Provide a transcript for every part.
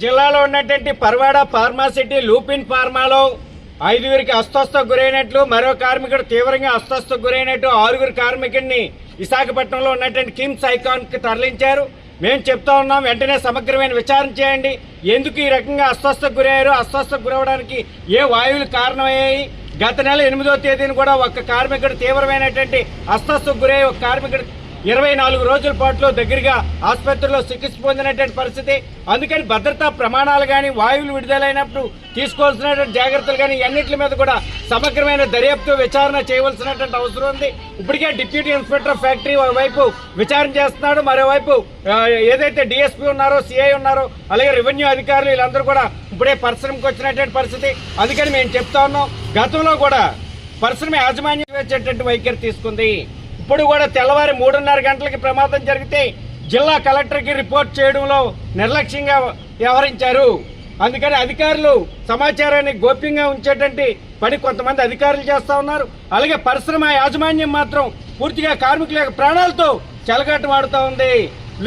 జిల్లాలో ఉన్నటువంటి పర్వాడ ఫార్మాసిటీ లూపిన్ ఫార్మాలో ఐదుగురికి అస్వస్థకు గురైనట్లు మరో కార్మికుడు తీవ్రంగా అస్వస్థకు గురైనట్టు ఆరుగురు కార్మికుడిని విశాఖపట్నంలో ఉన్నటువంటి కిమ్స్ ఐకాన్కి తరలించారు. మేము చెప్తా ఉన్నాం వెంటనే సమగ్రమైన విచారణ చేయండి. ఎందుకు ఈ రకంగా అస్వస్థకు గురయ్యారు? అస్వస్థకు గురవడానికి ఏ వాయువులు కారణమయ్యాయి? గత నెల ఎనిమిదో తేదీని కూడా ఒక కార్మికుడు తీవ్రమైనటువంటి అస్వస్థకు గురై ఒక కార్మికుడు ఇరవై నాలుగు రోజుల పాటు దగ్గరగా ఆసుపత్రిలో చికిత్స పొందినటువంటి పరిస్థితి. అందుకని భద్రతా ప్రమాణాలు కానీ వాయువులు విడుదలైనప్పుడు తీసుకోవాల్సినటువంటి జాగ్రత్తలు కానీ అన్నింటి మీద కూడా సమగ్రమైన దర్యాప్తు విచారణ చేయవలసినటువంటి అవసరం ఉంది. ఇప్పటికే డిప్యూటీ ఇన్స్పెక్టర్ ఫ్యాక్టరీ వైపు విచారణ చేస్తున్నాడు. మరోవైపు ఏదైతే డిఎస్పీ ఉన్నారో సిఐ ఉన్నారో అలాగే రెవెన్యూ అధికారులు వీళ్ళందరూ కూడా ఇప్పుడే పరిశ్రమకు వచ్చినటువంటి పరిస్థితి. అందుకని మేము చెప్తా ఉన్నాం. గతంలో కూడా పరిశ్రమ యాజమాన్యం వచ్చేటువంటి వైఖరి తీసుకుంది. ఇప్పుడు కూడా తెల్లవారి మూడున్నర గంటలకి ప్రమాదం జరిగితే జిల్లా కలెక్టర్కి రిపోర్ట్ చేయడంలో నిర్లక్ష్యంగా వ్యవహరించారు. అందుకని అధికారులు సమాచారాన్ని గోప్యంగా ఉంచేటువంటి పని కొంతమంది అధికారులు చేస్తూ ఉన్నారు. అలాగే పరిశ్రమ యాజమాన్యం మాత్రం పూర్తిగా కార్మికుల యొక్క ప్రాణాలతో చెలగాటమాడుతూ ఉంది.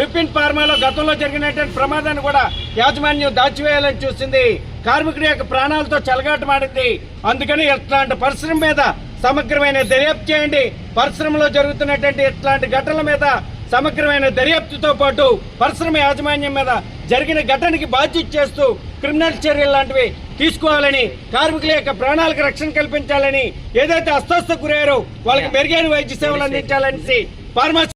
లిపిన్ ఫార్మాలో గతంలో జరిగినటువంటి ప్రమాదాన్ని కూడా యాజమాన్యం దాచివేయాలని చూసింది. కార్మికుడి యొక్క ప్రాణాలతో చెలగాటమాడింది. అందుకని ఇట్లాంటి పరిశ్రమ మీద సమగ్రమైన దర్యాప్తు చేయండి. పరిశ్రమలో జరుగుతున్నటువంటి ఇట్లాంటి ఘటనల మీద సమగ్రమైన దర్యాప్తుతో పాటు పరిశ్రమ యాజమాన్యం మీద జరిగిన ఘటనకి బాధ్యత చేస్తూ క్రిమినల్ చర్యలు లాంటివి తీసుకోవాలని కార్మికుల యొక్క ప్రాణాలకు రక్షణ కల్పించాలని ఏదైతే అస్వస్థ గురయ్యారో వాళ్ళకి మెరుగైన వైద్య సేవలు అందించాలని ఫార్మాసిటీ